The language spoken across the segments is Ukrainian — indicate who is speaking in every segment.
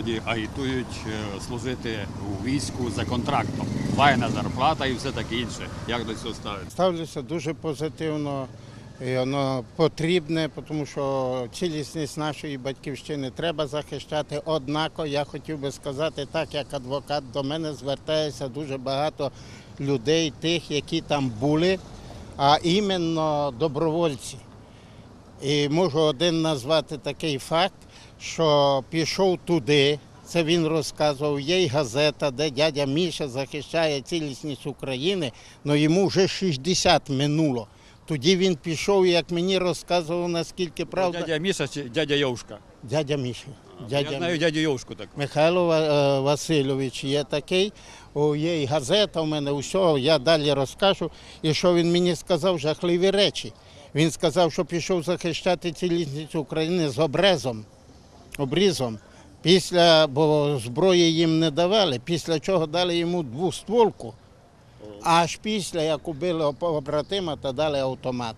Speaker 1: молоді агітують е, служити у війську за контрактом. Файна зарплата і все таке інше. Як до цього ставиться?
Speaker 2: Ставлюся дуже позитивно. І воно потрібне, тому що цілісність нашої батьківщини треба захищати. Однако я хотів би сказати, так як адвокат до мене звертається дуже багато людей, тих, які там були, а іменно добровольці. І можу один назвати такий факт, що пішов туди. Це він розказував. Є й газета, де дядя Міша захищає цілісність України, але йому вже 60 минуло. Тоді він пішов, як мені розказував, наскільки правда.
Speaker 1: Дядя Міша чи дядя Йовшка?
Speaker 2: Дядя Міша.
Speaker 1: Я знаю дядю Йовшку так.
Speaker 2: Михайло е, Васильович є такий, о, є і газета в мене, усе, я далі розкажу. І що він мені сказав, жахливі речі. Він сказав, що пішов захищати цілісність України з обрезом, обрізом. Після, бо зброї їм не давали, після чого дали йому двостволку. Аж після, як убили побратима, то дали автомат.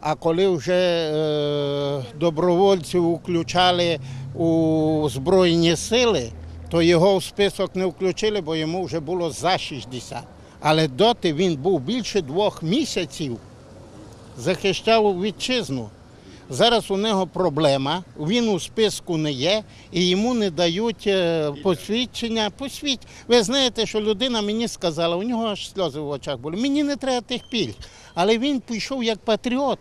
Speaker 2: А коли вже е, добровольців включали у Збройні сили, то його в список не включили, бо йому вже було за 60. Але доти він був більше двох місяців, захищав вітчизну. Зараз у нього проблема, він у списку не є і йому не дають е, посвідчення. Посвідь. Ви знаєте, що людина мені сказала, у нього аж сльози в очах були. Мені не треба тих пільг. Але він пішов як патріот.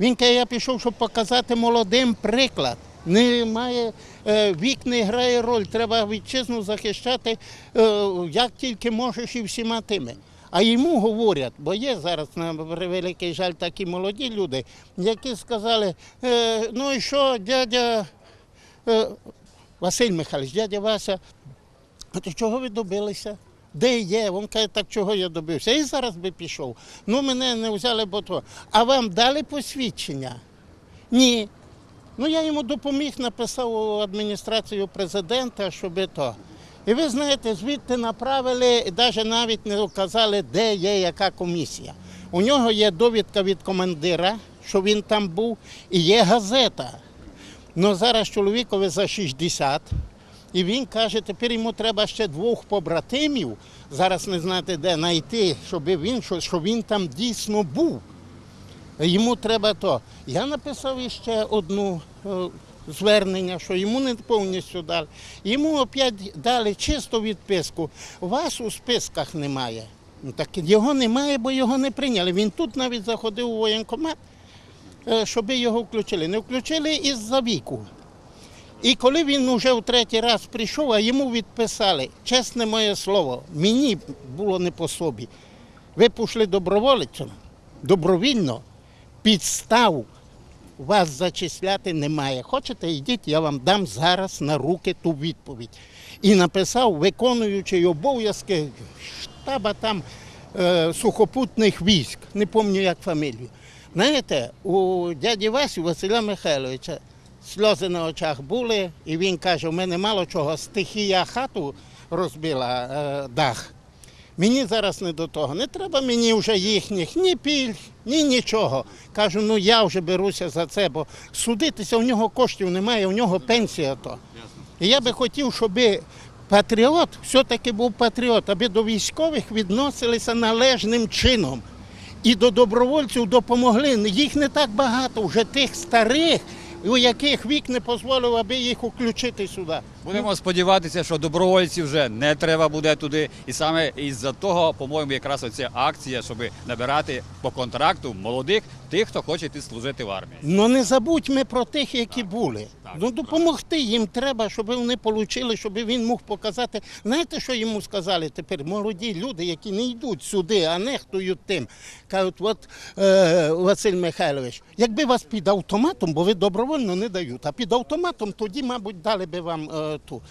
Speaker 2: Він каже, я пішов, щоб показати молодим приклад. Немає е, вік не грає роль, треба вітчизну захищати е, як тільки можеш і всіма тими. А йому говорять, бо є зараз на великий жаль такі молоді люди, які сказали, е, ну і що, дядя е, Василь Михайлович, дядя Вася, а то чого ви добилися? Де є? Він каже, так чого я добився? І зараз би пішов. Ну, мене не взяли, бо то. А вам дали посвідчення? Ні. Ну, я йому допоміг, написав у адміністрацію президента, щоб то. І ви знаєте, звідти направили, навіть навіть не вказали, де є яка комісія. У нього є довідка від командира, що він там був, і є газета. Ну зараз чоловікові за 60, і він каже, тепер йому треба ще двох побратимів. Зараз не знаєте, де знайти, щоб він, що- щоб він там дійсно був. Йому треба то. Я написав іще одну е, звернення, що йому не повністю дали. Йому опять дали чисту відписку. Вас у списках немає. Ну, так його немає, бо його не прийняли. Він тут навіть заходив у воєнкомат, е, щоб його включили. Не включили із-за віку. І коли він вже в третій раз прийшов, а йому відписали, чесне моє слово, мені було не по собі. Ви пішли добровольцем, добровільно, підстав вас зачисляти немає. Хочете, йдіть, я вам дам зараз на руки ту відповідь. І написав, виконуючий обов'язки штаба там е, сухопутних військ, не пам'ятаю як фамілію. Знаєте, у дяді Васі Василя Михайловича сльози на очах були, і він каже, у мене мало чого, стихія хату розбила е, дах. Мені зараз не до того. Не треба мені вже їхніх ні пільг, ні нічого. Кажу, ну я вже беруся за це, бо судитися у нього коштів немає, у нього пенсія то. І я би хотів, щоб патріот все-таки був патріот, аби до військових відносилися належним чином. І до добровольців допомогли. Їх не так багато, вже тих старих, у яких вік не дозволив, аби їх включити сюди.
Speaker 1: Будемо сподіватися, що добровольців вже не треба буде туди. І саме із-за того, по-моєму, якраз оця акція, щоб набирати по контракту молодих тих, хто хоче йти служити в армії.
Speaker 2: Ну не забудь ми про тих, які були. Ну допомогти їм треба, щоб вони отримали, щоб він мог показати. Знаєте, що йому сказали тепер? Молоді люди, які не йдуть сюди, а нехтують тим. Кажуть, от е, Василь Михайлович, якби вас під автоматом, бо ви добровольно не дають, а під автоматом тоді, мабуть, дали би вам е, ту.